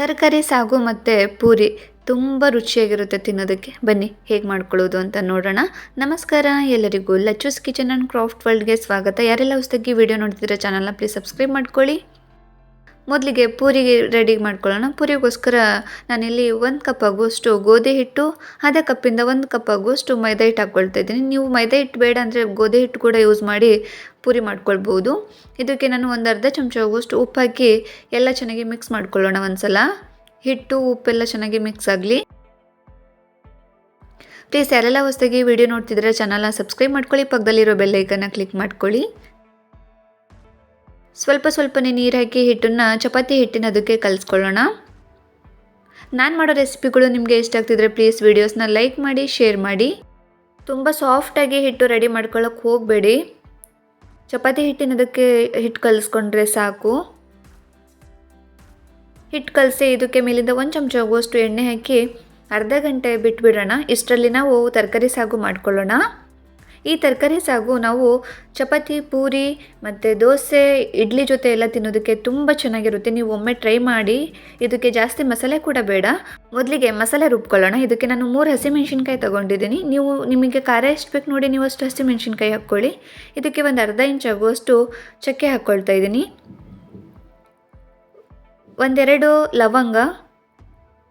ತರಕಾರಿ, ಸಾಗು ಮತ್ತು ಪೂರಿ ತುಂಬ ರುಚಿಯಾಗಿರುತ್ತೆ ತಿನ್ನೋದಕ್ಕೆ. ಬನ್ನಿ, ಹೇಗೆ ಮಾಡ್ಕೊಳ್ಳೋದು ಅಂತ ನೋಡೋಣ. ನಮಸ್ಕಾರ, ಎಲ್ಲರಿಗೂ ಲಚ್ಚೂಸ್ ಕಿಚನ್ ಆ್ಯಂಡ್ ಕ್ರಾಫ್ಟ್ ವರ್ಲ್ಡ್ಗೆ ಸ್ವಾಗತ. ಯಾರೆಲ್ಲ ಹೊಸದಾಗಿ ವಿಡಿಯೋ ನೋಡ್ತಿದ್ದೀರಾ, ಚಾನಲ್ನ ಪ್ಲೀಸ್ ಸಬ್ಸ್ಕ್ರೈಬ್ ಮಾಡ್ಕೊಳ್ಳಿ. ಮೊದಲಿಗೆ ಪೂರಿಗೆ ರೆಡಿ ಮಾಡ್ಕೊಳ್ಳೋಣ. ಪೂರಿಗೋಸ್ಕರ ನಾನಿಲ್ಲಿ ಒಂದು ಕಪ್ ಆಗುವಷ್ಟು ಗೋಧಿ ಹಿಟ್ಟು ಅದೇ ಕಪ್ಪಿಂದ ಒಂದು ಕಪ್ ಆಗುವಷ್ಟು ಮೈದಾ ಹಿಟ್ಟು ಹಾಕ್ಕೊಳ್ತಾ ಇದ್ದೀನಿ. ನೀವು ಮೈದಾ ಹಿಟ್ಟು ಬೇಡ ಅಂದರೆ ಗೋಧಿ ಹಿಟ್ಟು ಕೂಡ ಯೂಸ್ ಮಾಡಿ ಪೂರಿ ಮಾಡ್ಕೊಳ್ಬೋದು. ಇದಕ್ಕೆ ನಾನು ಒಂದು ಅರ್ಧ ಚಮಚ ಆಗುವಷ್ಟು ಉಪ್ಪು ಹಾಕಿ ಎಲ್ಲ ಚೆನ್ನಾಗಿ ಮಿಕ್ಸ್ ಮಾಡ್ಕೊಳ್ಳೋಣ ಒಂದ್ಸಲ. ಹಿಟ್ಟು, ಉಪ್ಪೆಲ್ಲ ಚೆನ್ನಾಗಿ ಮಿಕ್ಸ್ ಆಗಲಿ. ಪ್ಲೀಸ್ ಯಾರೆಲ್ಲ ಹೊಸದಾಗಿ ವಿಡಿಯೋ ನೋಡ್ತಿದ್ರೆ ಚಾನಲ್ನ ಸಬ್ಸ್ಕ್ರೈಬ್ ಮಾಡ್ಕೊಳ್ಳಿ. ಪಕ್ಕದಲ್ಲಿರೋ ಬೆಲ್ಲೈಕನ್ನ ಕ್ಲಿಕ್ ಮಾಡ್ಕೊಳ್ಳಿ. ಸ್ವಲ್ಪ ಸ್ವಲ್ಪನೇ ನೀರು ಹಾಕಿ ಹಿಟ್ಟನ್ನು, ಚಪಾತಿ ಹಿಟ್ಟಿನ ಅದಕ್ಕೆ ಕಲಿಸ್ಕೊಳ್ಳೋಣ. ನಾನು ಮಾಡೋ ರೆಸಿಪಿಗಳು ನಿಮಗೆ ಇಷ್ಟ ಆಗ್ತಿದ್ರೆ ಪ್ಲೀಸ್ ವೀಡಿಯೋಸ್ನ ಲೈಕ್ ಮಾಡಿ ಶೇರ್ ಮಾಡಿ. ತುಂಬ ಸಾಫ್ಟಾಗಿ ಹಿಟ್ಟು ರೆಡಿ ಮಾಡ್ಕೊಳ್ಳೋಕೆ ಹೋಗಬೇಡಿ. ಚಪಾತಿ ಹಿಟ್ಟಿನ ಅದಕ್ಕೆ ಹಿಟ್ಟು ಕಲಿಸ್ಕೊಂಡ್ರೆ ಸಾಕು. ಹಿಟ್ಟು ಕಲಸಿ ಇದಕ್ಕೆ ಮೇಲಿಂದ ಒಂದು ಚಮಚ ಆಗುವಷ್ಟು ಎಣ್ಣೆ ಹಾಕಿ ಅರ್ಧ ಗಂಟೆ ಬಿಟ್ಬಿಡೋಣ. ಇಷ್ಟರಲ್ಲಿ ನಾವು ತರಕಾರಿ ಸಾಗು ಮಾಡ್ಕೊಳ್ಳೋಣ. ಈ ತರಕಾರಿ ಸಾಗು ನಾವು ಚಪಾತಿ, ಪೂರಿ ಮತ್ತು ದೋಸೆ, ಇಡ್ಲಿ ಜೊತೆ ಎಲ್ಲ ತಿನ್ನೋದಕ್ಕೆ ತುಂಬ ಚೆನ್ನಾಗಿರುತ್ತೆ. ನೀವು ಒಮ್ಮೆ ಟ್ರೈ ಮಾಡಿ. ಇದಕ್ಕೆ ಜಾಸ್ತಿ ಮಸಾಲೆ ಕೂಡ ಬೇಡ. ಮೊದಲಿಗೆ ಮಸಾಲೆ ರುಬ್ಕೊಳ್ಳೋಣ. ಇದಕ್ಕೆ ನಾನು ಮೂರು ಹಸಿಮೆಣ್ಸಿನ್ಕಾಯಿ ತೊಗೊಂಡಿದ್ದೀನಿ. ನೀವು ನಿಮಗೆ ಖಾರ ಎಷ್ಟು ಬೇಕು ನೋಡಿ ನೀವು ಅಷ್ಟು ಹಸಿಮೆಣ್ಸಿನ್ಕಾಯಿ ಹಾಕ್ಕೊಳ್ಳಿ. ಇದಕ್ಕೆ ಒಂದು ಅರ್ಧ ಇಂಚ್ ಆಗುವಷ್ಟು ಚಕ್ಕೆ ಹಾಕ್ಕೊಳ್ತಾ ಇದ್ದೀನಿ. ಒಂದೆರಡು ಲವಂಗ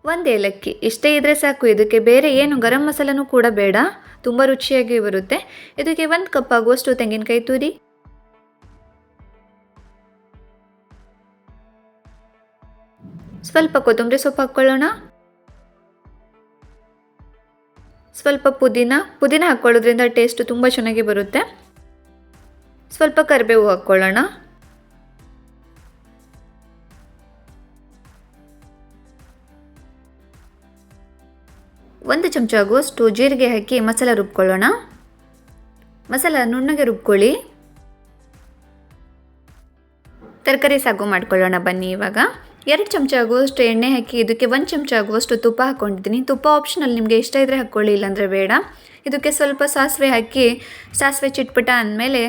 ಒಂದು ಏಲಕ್ಕಿ ಇಷ್ಟೇ ಇದ್ದರೆ ಸಾಕು. ಇದಕ್ಕೆ ಬೇರೆ ಏನು ಗರಂ ಮಸಾಲನೂ ಕೂಡ ಬೇಡ. ತುಂಬ ರುಚಿಯಾಗಿ ಬರುತ್ತೆ. ಇದಕ್ಕೆ ಒಂದು ಕಪ್ ಆಗುವಷ್ಟು ತೆಂಗಿನಕಾಯಿ ತುರಿ. ಸ್ವಲ್ಪ ಕೊತ್ತಂಬರಿ ಸೊಪ್ಪು ಹಾಕ್ಕೊಳ್ಳೋಣ ಸ್ವಲ್ಪ ಪುದೀನ. ಪುದೀನ ಹಾಕ್ಕೊಳ್ಳೋದ್ರಿಂದ ಟೇಸ್ಟ್ ತುಂಬ ಚೆನ್ನಾಗಿ ಬರುತ್ತೆ. ಸ್ವಲ್ಪ ಕರಿಬೇವು ಹಾಕ್ಕೊಳ್ಳೋಣ ಒಂದು ಚಮಚ ಆಗುವಷ್ಟು ಜೀರಿಗೆ ಹಾಕಿ ಮಸಾಲ ರುಬ್ಕೊಳ್ಳೋಣ. ಮಸಾಲ ನುಣ್ಣಗೆ ರುಬ್ಕೊಳ್ಳಿ. ತರಕಾರಿ ಸಾಗು ಮಾಡ್ಕೊಳ್ಳೋಣ ಬನ್ನಿ ಇವಾಗ. ಎರಡು ಚಮಚ ಆಗುವಷ್ಟು ಎಣ್ಣೆ ಹಾಕಿ, ಇದಕ್ಕೆ ಒಂದು ಚಮಚ ಆಗುವಷ್ಟು ತುಪ್ಪ ಹಾಕ್ಕೊಂಡಿದ್ದೀನಿ. ತುಪ್ಪ ಆಪ್ಷನಲ್ಲಿ ನಿಮಗೆ ಇಷ್ಟ ಇದ್ದರೆ ಹಾಕ್ಕೊಳ್ಳಿ, ಇಲ್ಲಾಂದರೆ ಬೇಡ. ಇದಕ್ಕೆ ಸ್ವಲ್ಪ ಸಾಸಿವೆ ಹಾಕಿ, ಸಾಸಿವೆ ಚಿಟ್ಪಟ ಅಂದಮೇಲೆ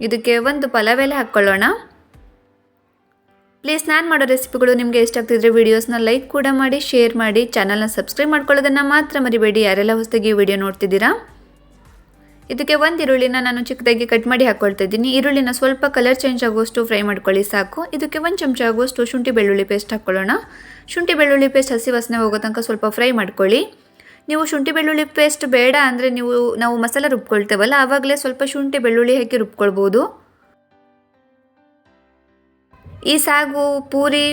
ಇದಕ್ಕೆ ಒಂದು ಪಲಾವ್ ಎಲೆ ಹಾಕ್ಕೊಳ್ಳೋಣ. ಪ್ಲೀಸ್ ನಾನು ಮಾಡೋ ರೆಸಿಪಿಗಳು ನಿಮಗೆ ಇಷ್ಟ ಆಗ್ತಿದ್ರೆ ವೀಡಿಯೋಸ್ನ ಲೈಕ್ ಕೂಡ ಮಾಡಿ ಶೇರ್ ಮಾಡಿ ಚಾನಲ್ನ ಸಬ್ಸ್ಕ್ರೈಬ್ ಮಾಡ್ಕೊಳ್ಳೋದನ್ನು ಮಾತ್ರ ಮರಿಬೇಡಿ. ಯಾರೆಲ್ಲ ಹೊಸದಾಗಿ ವಿಡಿಯೋ ನೋಡ್ತಿದ್ದೀರಾ? ಇದಕ್ಕೆ ಒಂದು ಈರುಳ್ಳಿನ ನಾನು ಚಿಕ್ಕದಾಗಿ ಕಟ್ ಮಾಡಿ ಹಾಕ್ಕೊಳ್ತಾ ಇದ್ದೀನಿ. ಈರುಳ್ಳಿನ ಸ್ವಲ್ಪ ಕಲರ್ ಚೇಂಜ್ ಆಗುವಷ್ಟು ಫ್ರೈ ಮಾಡ್ಕೊಳ್ಳಿ, ಸಾಕು. ಇದಕ್ಕೆ ಒಂದು ಚಮಚ ಆಗುವಷ್ಟು ಶುಂಠಿ ಬೆಳ್ಳುಳ್ಳಿ ಪೇಸ್ಟ್ ಹಾಕ್ಕೊಳ್ಳೋಣ ಶುಂಠಿ ಬೆಳ್ಳುಳ್ಳಿ ಪೇಸ್ಟ್ ಹಸಿ ವಾಸನೆ ಹೋಗೋ ತನಕ ಸ್ವಲ್ಪ ಫ್ರೈ ಮಾಡ್ಕೊಳ್ಳಿ. ನೀವು ಶುಂಠಿ ಬೆಳ್ಳುಳ್ಳಿ ಪೇಸ್ಟ್ ಬೇಡ ಅಂದರೆ ನೀವು, ನಾವು ಮಸಾಲೆ ರುಬ್ಕೊಳ್ತೇವಲ್ಲ, ಆವಾಗಲೇ ಸ್ವಲ್ಪ ಶುಂಠಿ ಬೆಳ್ಳುಳ್ಳಿ ಹಾಕಿ ರುಬ್ಕೊಳ್ಬೋದು. ಈ ಸಾಗು, ಪೂರಿ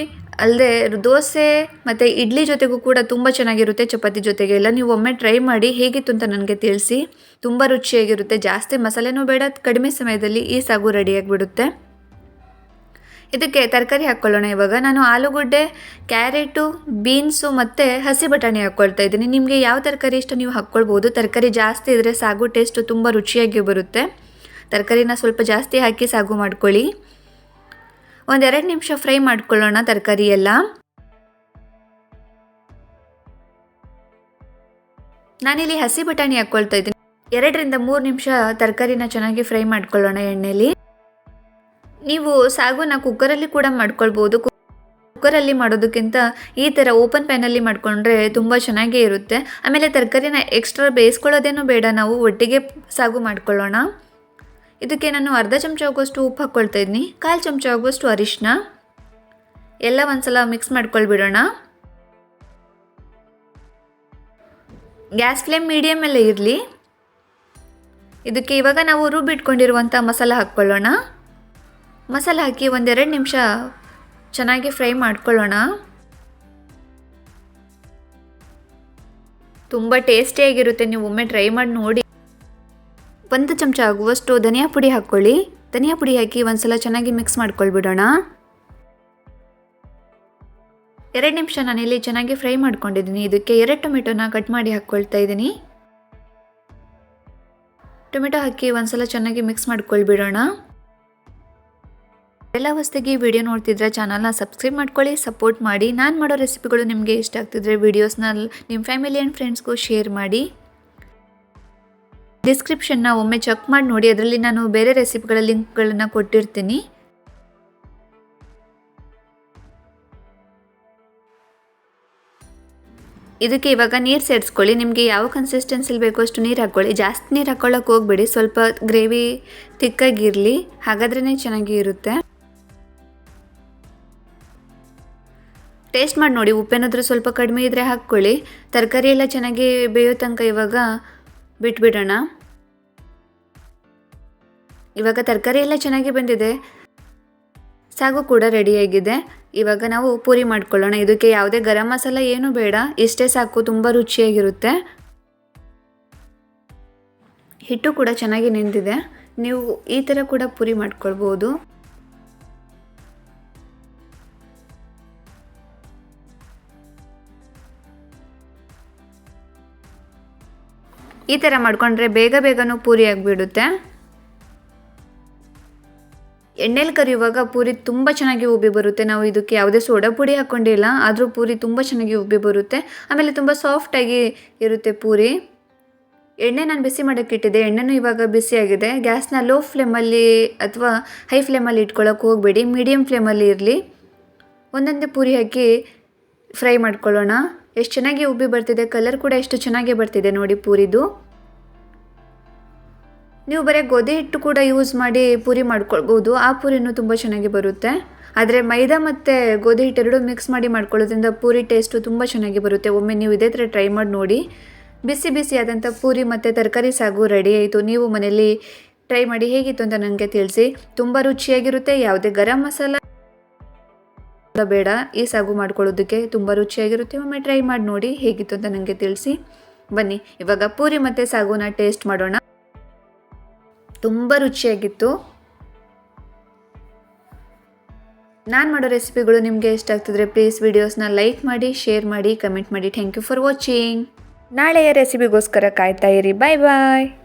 ಅಲ್ಲದೆ ದೋಸೆ ಮತ್ತು ಇಡ್ಲಿ ಜೊತೆಗೂ ಕೂಡ ತುಂಬ ಚೆನ್ನಾಗಿರುತ್ತೆ, ಚಪಾತಿ ಜೊತೆಗೆ. ಎಲ್ಲ ನೀವು ಒಮ್ಮೆ ಟ್ರೈ ಮಾಡಿ ಹೇಗಿತ್ತು ಅಂತ ನನಗೆ ತಿಳಿಸಿ. ತುಂಬ ರುಚಿಯಾಗಿರುತ್ತೆ. ಜಾಸ್ತಿ ಮಸಾಲೆನೂ ಬೇಡ, ಕಡಿಮೆ ಸಮಯದಲ್ಲಿ ಈ ಸಾಗು ರೆಡಿಯಾಗಿಬಿಡುತ್ತೆ ಇದಕ್ಕೆ ತರಕಾರಿ ಹಾಕ್ಕೊಳ್ಳೋಣ ಇವಾಗ. ನಾನು ಆಲೂಗಡ್ಡೆ, ಕ್ಯಾರೆಟು, ಬೀನ್ಸು ಮತ್ತು ಹಸಿ ಬಟಾಣಿ ಹಾಕ್ಕೊಳ್ತಾ ಇದ್ದೀನಿ. ನಿಮಗೆ ಯಾವ ತರಕಾರಿ ಇಷ್ಟ ನೀವು ಹಾಕ್ಕೊಳ್ಬೋದು. ತರಕಾರಿ ಜಾಸ್ತಿ ಇದ್ದರೆ ಸಾಗು ಟೇಸ್ಟು ತುಂಬ ರುಚಿಯಾಗಿ ಬರುತ್ತೆ. ತರಕಾರಿನ ಸ್ವಲ್ಪ ಜಾಸ್ತಿ ಹಾಕಿ ಸಾಗು ಮಾಡ್ಕೊಳ್ಳಿ. ಒಂದೆರಡು ನಿಮಿಷ ಫ್ರೈ ಮಾಡ್ಕೊಳ್ಳೋಣ ತರಕಾರಿ ಎಲ್ಲ ನಾನಿಲ್ಲಿ ಹಸಿ ಬಟಾಣಿ ಹಾಕ್ಕೊಳ್ತಾ ಇದ್ದೀನಿ. ಎರಡರಿಂದ ಮೂರು ನಿಮಿಷ ತರಕಾರಿನ ಚೆನ್ನಾಗಿ ಫ್ರೈ ಮಾಡ್ಕೊಳ್ಳೋಣ ಎಣ್ಣೆಲಿ. ನೀವು ಸಾಗುನ ಕುಕ್ಕರಲ್ಲಿ ಕೂಡ ಮಾಡ್ಕೊಳ್ಬೋದು. ಕುಕ್ಕರಲ್ಲಿ ಮಾಡೋದಕ್ಕಿಂತ ಈ ಥರ ಓಪನ್ ಪ್ಯಾನಲ್ಲಿ ಮಾಡಿಕೊಂಡ್ರೆ ತುಂಬ ಚೆನ್ನಾಗೇ ಇರುತ್ತೆ. ಆಮೇಲೆ ತರಕಾರಿನ ಎಕ್ಸ್ಟ್ರಾ ಬೇಯಿಸ್ಕೊಳ್ಳೋದೇನೂ ಬೇಡ. ನಾವು ಒಟ್ಟಿಗೆ ಸಾಗು ಮಾಡ್ಕೊಳ್ಳೋಣ. ಇದಕ್ಕೆ ನಾನು ಅರ್ಧ ಚಮಚ ಆಗುವಷ್ಟು ಉಪ್ಪು ಹಾಕ್ಕೊಳ್ತಾ ಇದ್ದೀನಿ. ಕಾಲು ಚಮಚ ಆಗುವಷ್ಟು ಅರಿಶಿನ ಎಲ್ಲ ಒಂದ್ಸಲ ಮಿಕ್ಸ್ ಮಾಡ್ಕೊಳ್ಬಿಡೋಣ. ಗ್ಯಾಸ್ ಫ್ಲೇಮ್ ಮೀಡಿಯಮಲ್ಲೇ ಇರಲಿ. ಇದಕ್ಕೆ ಇವಾಗ ನಾವು ರುಬ್ಬಿಟ್ಕೊಂಡಿರುವಂಥ ಮಸಾಲ ಹಾಕ್ಕೊಳ್ಳೋಣ. ಮಸಾಲ ಹಾಕಿ ಒಂದೆರಡು ನಿಮಿಷ ಚೆನ್ನಾಗಿ ಫ್ರೈ ಮಾಡ್ಕೊಳ್ಳೋಣ. ತುಂಬ ಟೇಸ್ಟಿಯಾಗಿರುತ್ತೆ. ನೀವು ಒಮ್ಮೆ ಟ್ರೈ ಮಾಡಿ ನೋಡಿ. ಒಂದು ಚಮಚ ಆಗುವಷ್ಟು ಧನಿಯಾ ಪುಡಿ ಹಾಕ್ಕೊಳ್ಳಿ. ಧನಿಯಾ ಪುಡಿ ಹಾಕಿ ಒಂದ್ಸಲ ಚೆನ್ನಾಗಿ ಮಿಕ್ಸ್ ಮಾಡ್ಕೊಳ್ಬಿಡೋಣ. ಎರಡು ನಿಮಿಷ ನಾನಿಲ್ಲಿ ಚೆನ್ನಾಗಿ ಫ್ರೈ ಮಾಡ್ಕೊಂಡಿದ್ದೀನಿ. ಇದಕ್ಕೆ ಎರಡು ಟೊಮೆಟೊನ ಕಟ್ ಮಾಡಿ ಹಾಕ್ಕೊಳ್ತಾ ಇದ್ದೀನಿ. ಟೊಮೆಟೊ ಹಾಕಿ ಒಂದ್ಸಲ ಚೆನ್ನಾಗಿ ಮಿಕ್ಸ್ ಮಾಡ್ಕೊಳ್ಬಿಡೋಣ. ಎಲ್ಲ ಹೊಸದಾಗಿ ವಿಡಿಯೋ ನೋಡ್ತಿದ್ರೆ ಚಾನಲ್ನ ಸಬ್ಸ್ಕ್ರೈಬ್ ಮಾಡ್ಕೊಳ್ಳಿ ಸಪೋರ್ಟ್ ಮಾಡಿ. ನಾನು ಮಾಡೋ ರೆಸಿಪಿಗಳು ನಿಮಗೆ ಇಷ್ಟ ಆಗ್ತಿದ್ರೆ ವೀಡಿಯೋಸ್ನ ನಿಮ್ಮ ಫ್ಯಾಮಿಲಿ ಆ್ಯಂಡ್ ಫ್ರೆಂಡ್ಸ್ಗೂ ಶೇರ್ ಮಾಡಿ. ಡಿಸ್ಕ್ರಿಪ್ಷನ್ನ ಒಮ್ಮೆ ಚೆಕ್ ಮಾಡಿ ನೋಡಿ. ಅದರಲ್ಲಿ ನಾನು ಬೇರೆ ರೆಸಿಪಿಗಳ ಲಿಂಕ್ಗಳನ್ನು ಕೊಟ್ಟಿರ್ತೀನಿ. ಇದಕ್ಕೆ ಇವಾಗ ನೀರು ಸೇರಿಸ್ಕೊಳ್ಳಿ. ನಿಮಗೆ ಯಾವ ಕನ್ಸಿಸ್ಟೆನ್ಸಿಲಿ ಬೇಕೋ ಅಷ್ಟು ನೀರು ಹಾಕ್ಕೊಳ್ಳಿ. ಜಾಸ್ತಿ ನೀರು ಹಾಕ್ಕೊಳ್ಳೋಕೆ ಹೋಗ್ಬೇಡಿ. ಸ್ವಲ್ಪ ಗ್ರೇವಿ ತಿಕ್ಕಾಗಿರಲಿ. ಹಾಗಾದ್ರೇ ಚೆನ್ನಾಗಿ ಇರುತ್ತೆ. ಟೇಸ್ಟ್ ಮಾಡಿ ನೋಡಿ. ಉಪ್ಪೇನಾದರೂ ಸ್ವಲ್ಪ ಕಡಿಮೆ ಇದ್ದರೆ ಹಾಕ್ಕೊಳ್ಳಿ. ತರಕಾರಿ ಎಲ್ಲ ಚೆನ್ನಾಗಿ ಬೇಯೋ ತನಕ ಇವಾಗ ಬಿಟ್ಬಿಡೋಣ. ಇವಾಗ ತರಕಾರಿ ಎಲ್ಲ ಚೆನ್ನಾಗಿ ಬಂದಿದೆ. ಸಾಗು ಕೂಡ ರೆಡಿಯಾಗಿದೆ ಇವಾಗ ನಾವು ಪೂರಿ ಮಾಡ್ಕೊಳ್ಳೋಣ. ಇದಕ್ಕೆ ಯಾವುದೇ ಗರಂ ಮಸಾಲ ಏನೂ ಬೇಡ. ಇಷ್ಟೇ ಸಾಕು, ತುಂಬ ರುಚಿಯಾಗಿರುತ್ತೆ. ಹಿಟ್ಟು ಕೂಡ ಚೆನ್ನಾಗಿ ನಿಂತಿದೆ ನೀವು ಈ ಥರ ಕೂಡ ಪೂರಿ ಮಾಡ್ಕೊಳ್ಬೋದು. ಈ ಥರ ಮಾಡ್ಕೊಂಡ್ರೆ ಬೇಗ ಬೇಗನೂ ಪೂರಿ ಆಗಿಬಿಡುತ್ತೆ. ಎಣ್ಣೆಲಿ ಕರಿಯುವಾಗ ಪೂರಿ ತುಂಬ ಚೆನ್ನಾಗಿ ಉಬ್ಬಿ ಬರುತ್ತೆ. ನಾವು ಇದಕ್ಕೆ ಯಾವುದೇ ಸೋಡಾ ಪುಡಿ ಹಾಕ್ಕೊಂಡಿಲ್ಲ ಆದರೂ ಪೂರಿ ತುಂಬ ಚೆನ್ನಾಗಿ ಉಬ್ಬಿ ಬರುತ್ತೆ. ಆಮೇಲೆ ತುಂಬ ಸಾಫ್ಟಾಗಿ ಇರುತ್ತೆ ಪೂರಿ. ಎಣ್ಣೆ ನಾನು ಬಿಸಿ ಮಾಡೋಕ್ಕೆ ಇಟ್ಟಿದ್ದೆ. ಎಣ್ಣೆನೂ ಇವಾಗ ಬಿಸಿಯಾಗಿದೆ ಗ್ಯಾಸ್ನ ಲೋ ಫ್ಲೇಮಲ್ಲಿ ಅಥವಾ ಹೈ ಫ್ಲೇಮಲ್ಲಿ ಇಟ್ಕೊಳ್ಳೋಕೆ ಹೋಗಬೇಡಿ. ಮೀಡಿಯಮ್ ಫ್ಲೇಮಲ್ಲಿ ಇರಲಿ. ಒಂದೊಂದೇ ಪೂರಿ ಹಾಕಿ ಫ್ರೈ ಮಾಡ್ಕೊಳ್ಳೋಣ. ಎಷ್ಟು ಚೆನ್ನಾಗಿ ಉಬ್ಬಿ ಬರ್ತಿದೆ ಕಲರ್ ಕೂಡ ಎಷ್ಟು ಚೆನ್ನಾಗಿ ಬರ್ತಿದೆ ನೋಡಿ ಪೂರಿದು. ನೀವು ಬರೀ ಗೋಧಿ ಹಿಟ್ಟು ಕೂಡ ಯೂಸ್ ಮಾಡಿ ಪೂರಿ ಮಾಡ್ಕೊಳ್ಬೋದು, ಆ ಪೂರಿನೂ ತುಂಬ ಚೆನ್ನಾಗಿ ಬರುತ್ತೆ. ಆದರೆ ಮೈದಾ ಮತ್ತು ಗೋಧಿ ಹಿಟ್ಟು ಎರಡೂ ಮಿಕ್ಸ್ ಮಾಡಿ ಮಾಡ್ಕೊಳ್ಳೋದ್ರಿಂದ ಪೂರಿ ಟೇಸ್ಟು ತುಂಬ ಚೆನ್ನಾಗಿ ಬರುತ್ತೆ. ಒಮ್ಮೆ ನೀವು ಇದೇ ಥರ ಟ್ರೈ ಮಾಡಿ ನೋಡಿ. ಬಿಸಿ ಬಿಸಿ ಆದಂಥ ಪೂರಿ ಮತ್ತು ತರಕಾರಿ ಸಾಗು ರೆಡಿ ಆಯಿತು. ನೀವು ಮನೆಯಲ್ಲಿ ಟ್ರೈ ಮಾಡಿ ಹೇಗಿತ್ತು ಅಂತ ನನಗೆ ತಿಳಿಸಿ. ತುಂಬ ರುಚಿಯಾಗಿರುತ್ತೆ, ಯಾವುದೇ ಗರಂ ಮಸಾಲ ಬೇಡ. ಈ ಸಾಗು ಮಾಡ್ಕೊಳ್ಳೋದಕ್ಕೆ ತುಂಬ ರುಚಿಯಾಗಿರುತ್ತೆ. ಒಮ್ಮೆ ಟ್ರೈ ಮಾಡಿ ನೋಡಿ ಹೇಗಿತ್ತು ಅಂತ ನನಗೆ ತಿಳಿಸಿ. ಬನ್ನಿ, ಇವಾಗ ಪೂರಿ ಮತ್ತು ಸಾಗುನ ಟೇಸ್ಟ್ ಮಾಡೋಣ. ತುಂಬ ರುಚಿಯಾಗಿತ್ತು. ನಾನು ಮಾಡೋ ರೆಸಿಪಿಗಳು ನಿಮಗೆ ಇಷ್ಟ ಆಗ್ತಿದ್ರೆ ಪ್ಲೀಸ್ ವಿಡಿಯೋಸ್ನ ಲೈಕ್ ಮಾಡಿ ಶೇರ್ ಮಾಡಿ ಕಮೆಂಟ್ ಮಾಡಿ. ಥ್ಯಾಂಕ್ ಯು ಫಾರ್ ವಾಚಿಂಗ್ ನಾಳೆಯ ರೆಸಿಪಿಗೋಸ್ಕರ ಕಾಯ್ತಾ ಇರಿ. ಬಾಯ್ ಬಾಯ್